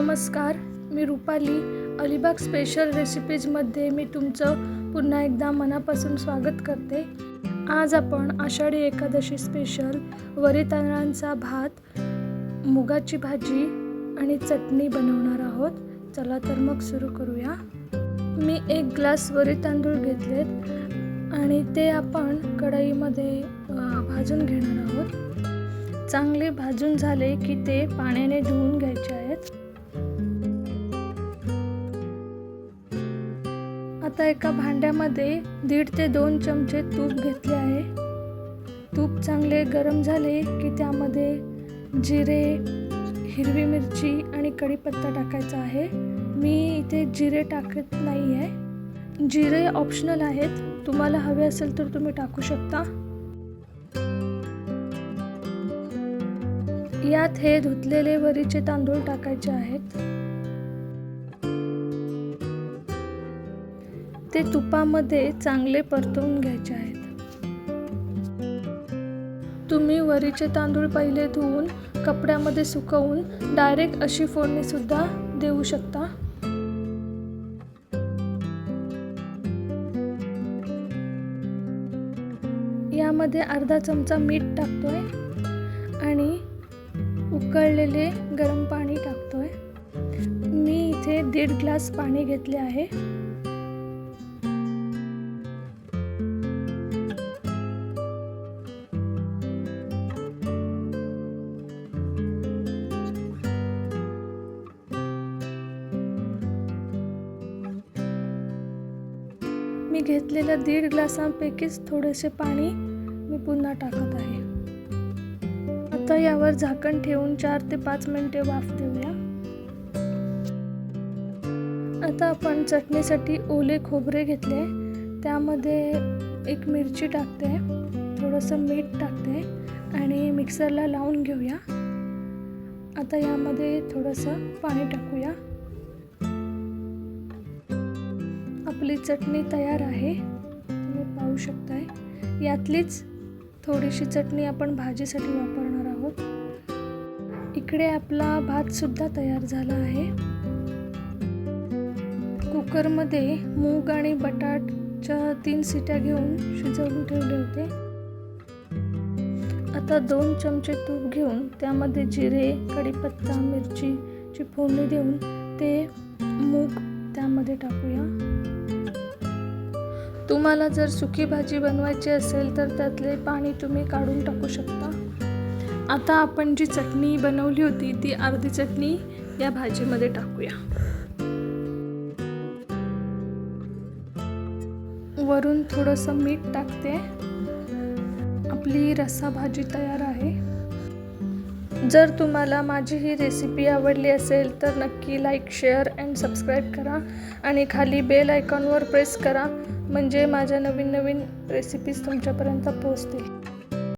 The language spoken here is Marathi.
नमस्कार मी रुपाली. अलिबाग स्पेशल रेसिपीजमध्ये मी तुमचं पुन्हा एकदा मनापासून स्वागत करते. आज आपण आषाढी एकादशी स्पेशल वरी तांदळांचा भात मुगाची भाजी आणि चटणी बनवणार आहोत. चला तर मग सुरू करूया. मी एक ग्लास वरी तांदूळ घेतलेत आणि ते आपण कढईमध्ये भाजून घेणार आहोत. चांगले भाजून झाले की ते पाण्याने धुवून घ्यायचे आता एका भांड्यामध्ये दीड ते दोन चमचे तूप घेतले आहे. तूप चांगले गरम झाले की त्यामध्ये जिरे हिरवी मिरची आणि कढीपत्ता टाकायचा आहे. मी इथे जिरे टाकत नाही आहे जिरे ऑप्शनल आहेत. तुम्हाला हवे असेल तर तुम्ही टाकू शकता. यात हे धुतलेले वरीचे तांदूळ टाकायचे आहेत. ते तुपामध्ये चांगले परतवून घ्यायचे आहेत. तुम्ही वरीचे तांदूळ पहिले धुवून कपड्यामध्ये सुकवून डायरेक्ट अशी फोडणी सुद्धा देऊ शकता. यामध्ये अर्धा चमचा मीठ टाकतोय आणि उकळलेले गरम पाणी टाकतोय. मी इथे दीड ग्लास पाणी घेतले आहे. मी घेतलेल्या दीड ग्लासांपैकीच थोडेसे पाणी मी पुन्हा टाकत आहे. आता यावर झाकण ठेवून चार ते पाच मिनिटे वाफ देऊया. आता आपण चटणीसाठी ओले खोबरे घेतले. त्यामध्ये एक मिरची टाकते थोडंसं मीठ टाकते आणि मिक्सरला लावून घेऊया. आता यामध्ये थोडंसं पाणी टाकूया. आपली चटणी तयार आहे. तुम्ही पाहू शकताय. यातलीच थोडीशी चटणी आपण भाजीसाठी वापरणार आहोत. इकडे आपला भातसुद्धा तयार झाला आहे. कुकरमध्ये मूग आणि बटाटच्या तीन सिट्या घेऊन शिजवून ठेवले होते. आता दोन चमचे तूप घेऊन त्यामध्ये जिरे कढीपत्ता मिरचीची फोडणी देऊन ते त्यामध्ये टाकूया. तुम्हाला जर सुकी भाजी बनवायची असेल तर त्यातले पाणी तुम्ही काढून टाकू शकता. आता आपण जी चटणी बनवली होती ती अर्धी चटणी या भाजीमध्ये टाकूया. वरून थोडंसं मीठ टाकते. आपली रस्सा भाजी तयार आहे. जर तुम्हाला माझी ही रेसिपी आवडली असेल तर नक्की लाईक शेअर अँड सबस्क्राईब करा. आणि खाली बेल आयकॉनवर प्रेस करा म्हणजे माझ्या नवीन नवीन रेसिपीज तुमच्यापर्यंत पोहोचतील.